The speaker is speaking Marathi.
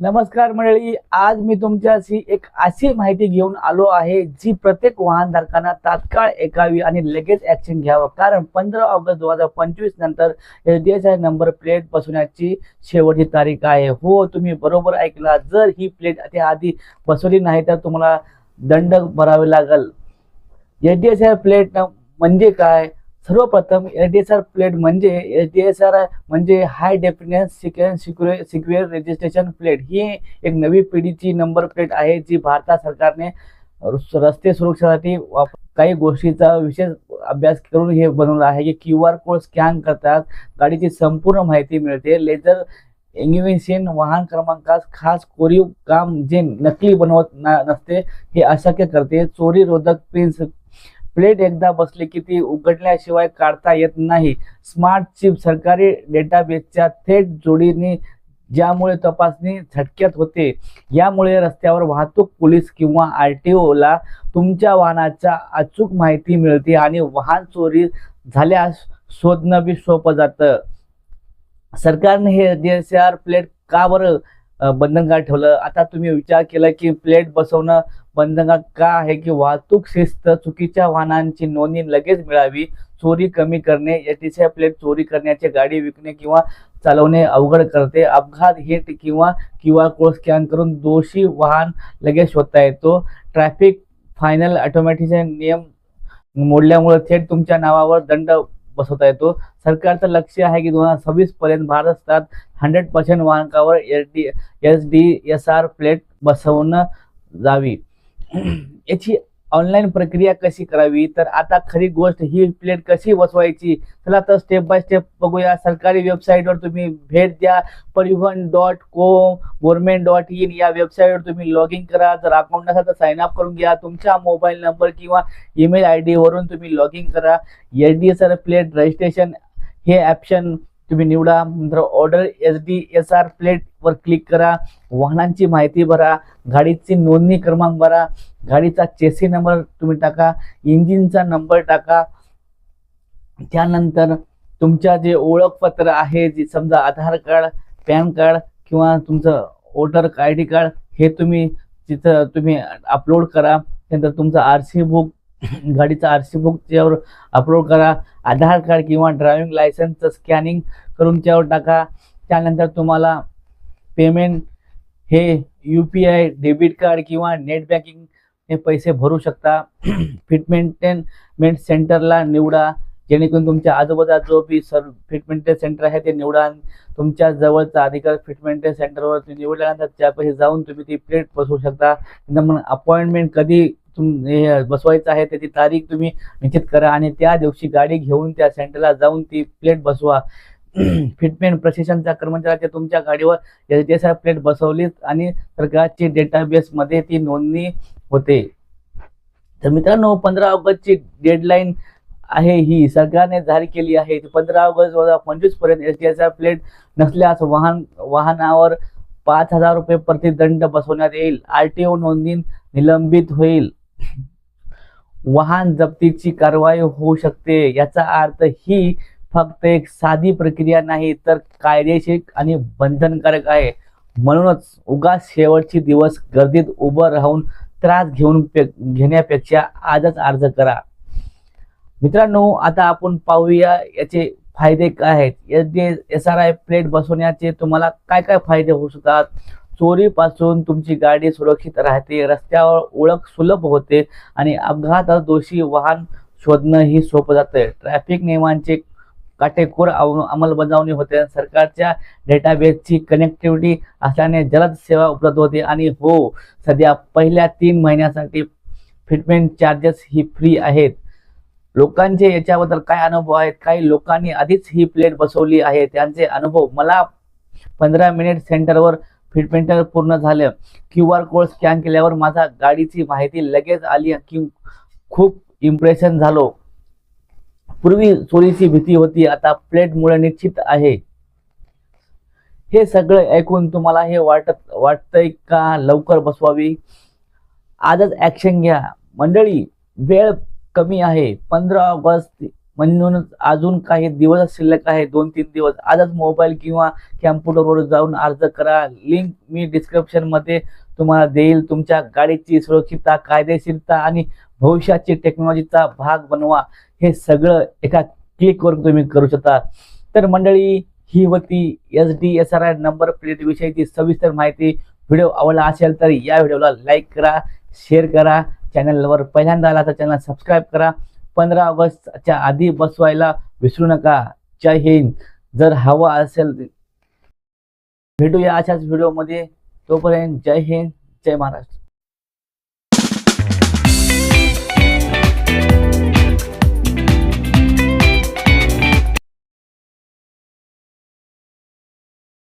नमस्कार मंडळी आज मी तुमच्याशी एक अशी माहिती घेऊन आलो आहे जी प्रत्येक वाहनधारकांना तात्काळ ऐकावी आणि लगेच ऍक्शन घ्यावं. कारण पंधरा ऑगस्ट दोन हजार पंचवीस नंतर S D S I number plate बसवण्याची शेवटची तारीख आहे. हो तुम्ही बरोबर ऐकला. जर ही प्लेट त्या आधी बसवली नाही तर तुम्हाला दंड भरावे लागल. S D S I plate म्हणजे काय? सर्वप्रथम S D S R plate म्हणजे एस डी एस आर म्हणजे high defence secure secure secure registration plate ही एक नवी पिढीची नंबर प्लेट आहे जी भारत सरकारने रस्ते सुरक्षेसाठी काही गोष्टीचा विशेष अभ्यास करून हे बनवलं आहे की क्यू आर कोड स्कॅन करतात. गाडीची संपूर्ण माहिती मिळते. लेझर इंग्विशन वाहन क्रमांकास खास कोरीव काम जे नकली बनवत नसते हे अशक्य करते. चोरी रोधक पिन्स प्लेट एकदा बसली की ती उघडल्याशिवाय काढता येत नाही. स्मार्ट चिप सरकारी डेटाबेसच्या थेट जोडीने ज्यामुळे तपासणी झटक्यात होते. यामुळे रस्त्यावर वाहतूक पोलीस किंवा आर टी ओला तुमच्या वाहनाच्या अचूक माहिती मिळते आणि वाहन चोरी झाल्यास शोधणं बी सोपं जातं. सरकारने हे डी एस आर प्लेट का बरं अ, बंधनकारक ठेवलं? आता तुम्ही विचार केला की प्लेट बसवणं बंधनकारक का आहे की वाहतूक शिस्त चुकीच्या वाहनांची नोंदणी लगेच मिळावी चोरी कमी करणे एटीसी प्लेट चोरी करण्याचे गाडी विकणे किंवा चालवणे अवघड करते अपघात हिट किंवा क्यू आर कोड स्कॅन करून दोषी वाहन लगेच शोधता येतो. ट्रॅफिक फायनल ऑटोमॅटिकचे नियम मोडल्यामुळे थेट तुमच्या नावावर दंड बसवता येतो. सरकारचं लक्ष आहे की दोन हजार सव्वीस पर्यंत भारतात hundred percent वाहनकावर S D S D S R plate बसवणं जावी. याची ऑनलाईन प्रक्रिया कशी करावी? तर आता खरी गोष्ट ही प्लेट कशी बसवायची चला तर स्टेप बाय स्टेप बघूया. सरकारी वेबसाईटवर तुम्ही भेट द्या. Parivahan dot com government dot in या वेबसाईटवर तुम्ही लॉग इन करा. जर अकाउंट नसेल तर साइन अप करून घ्या. तुमच्या मोबाईल नंबर किंवा ईमेल आय डीवरून तुम्ही लॉग इन करा. H D S R plate registration हे ऑप्शन तुम्ही निवडा. नंतर order S D S R प्लेटवर क्लिक करा. वाहनांची माहिती भरा. गाडीची नोंदणी क्रमांक भरा. गाडीचा चेसी नंबर तुम्ही टाका. इंजिनचा नंबर टाका. त्यानंतर तुमच्या जे ओळखपत्र आहे जे समजा आधार कार्ड पॅन कार्ड किंवा तुमचं वोटर आय डी कार्ड हे तुम्ही तिथं तुम्ही अपलोड करा. त्यानंतर तुमचं आर सी बुक गाडीचा आर सी बुक त्यावर अपलोड करा. आधार कार्ड किंवा ड्रायव्हिंग लायसन्सचं स्कॅनिंग करून त्यावर टाका. त्यानंतर तुम्हाला पेमेंट हे U P I debit card किंवा नेट बँकिंग हे पैसे भरू शकता. फिटमेंटेनमेंट सेंटरला निवडा. जेणेकरून तुमच्या आजूबाजूला जो बी सर फिटमेंट सेंटर आहे ते निवडा. तुमच्या जवळचा अधिकार फिटमेंट सेंटरवर निवडल्यानंतर त्यापाशी जाऊन तुम्ही ती प्लेट बसवू शकता. नंतर मग अपॉइंटमेंट कधी तुम हे बसवायचं आहे त्याची तारीख तुम्ही निश्चित करा आणि त्या दिवशी गाडी घेऊन त्या सेंटरला जाऊन ती प्लेट बसवा. फिटमेंट प्रशिक्षणच्या कर्मचाऱ्याच्या तुमच्या गाडीवर S D S I plate बसवली आणि सरकारची डेटाबेसमध्ये ती नोंदणी होते. तर मित्रांनो पंधरा ऑगस्टची डेडलाईन आहे ही. सरकारने जारी केली आहे. पंधरा ऑगस्ट दोन हजार पंचवीसपर्यंत S T S I plate नसल्यास वाहन वाहनावर पाच हजार रुपये प्रतिदंड बसवण्यात येईल. आर टी ओ नोंदणी निलंबित होईल. वाहन जप्तीची कारवाई होऊ शकते. याचा अर्थ ही फक्त एक साधी प्रक्रिया नाही तर कायदेशीर आणि बंधनकारक आहे. म्हणूनच उगाच शेवटची दिवस गर्दीत उभं राहून त्रास घेऊन पे घेण्यापेक्षा आजच अर्ज करा. मित्रांनो आता आपण पाहूया याचे फायदे काय आहेत. S D S R I plate बसवण्याचे तुम्हाला काय काय फायदे होऊ शकतात? चोरीपासून तुमची गाडी सुरक्षित राहते रस्त्यावर ओळख सुलभ होते आणि अपघातात दोषी वाहन शोधणं ही सोपं जातं. ट्रॅफिक नियमांचे काटेकोर अव- अंमलबजावणी होते. सरकारच्या डेटाबेसची कनेक्टिव्हिटी असल्याने जलद सेवा उपलब्ध होते आणि हो सध्या पहिल्या तीन महिन्यासाठी फिटमेंट चार्जेस ही फ्री आहेत. लोकांचे याच्याबद्दल काय अनुभव आहेत? काही लोकांनी आधीच ही प्लेट बसवली आहे. त्यांचे अनुभव मला पंधरा मिनिट सेंटरवर फिटमेंटर पूर्ण झालं. क्यू आर कोड स्कॅन केल्यावर माझा गाडीची माहिती लगेच आली की खूप इम्प्रेशन झालो. पूर्वी चोरीची भीती होती आता प्लेटमुळे निश्चित आहे. हे सगळं ऐकून तुम्हाला हे वाटत वाटतंय का? लवकर बसवावी. आजच ॲक्शन घ्या. मंडळी वेळ कमी आहे. पंधरा ऑगस्ट म्हणजे म्हणूनच अजून काही दिवस शिल्लक आहे दोन तीन दिवस आजच मोबाईल किंवा कॅम्प्युटरवर जाऊन अर्ज करा. लिंक मी डिस्क्रिप्शनमध्ये तुम्हाला देईल. तुमच्या गाडीची सुरक्षितता कायदेशीरता आणि भविष्याची टेक्नॉलॉजीचा भाग बनवा. हे सगळं एका क्लिकवर तुम्ही करू शकता. तर मंडळी ही होती S D S R I number plate विषयीची सविस्तर माहिती. व्हिडिओ आवडला असेल तर या व्हिडिओला लाईक करा शेअर करा. चॅनलवर पहिल्यांदा आला तर चॅनल सबस्क्राईब करा. पंधरा ऑगस्टच्या आधी बसवायला विसरू नका. जय हिंद. जर हवा असेल भेटूया अशाच व्हिडिओमध्ये तोपर्यंत जय हिंद. जय महाराष्ट्र.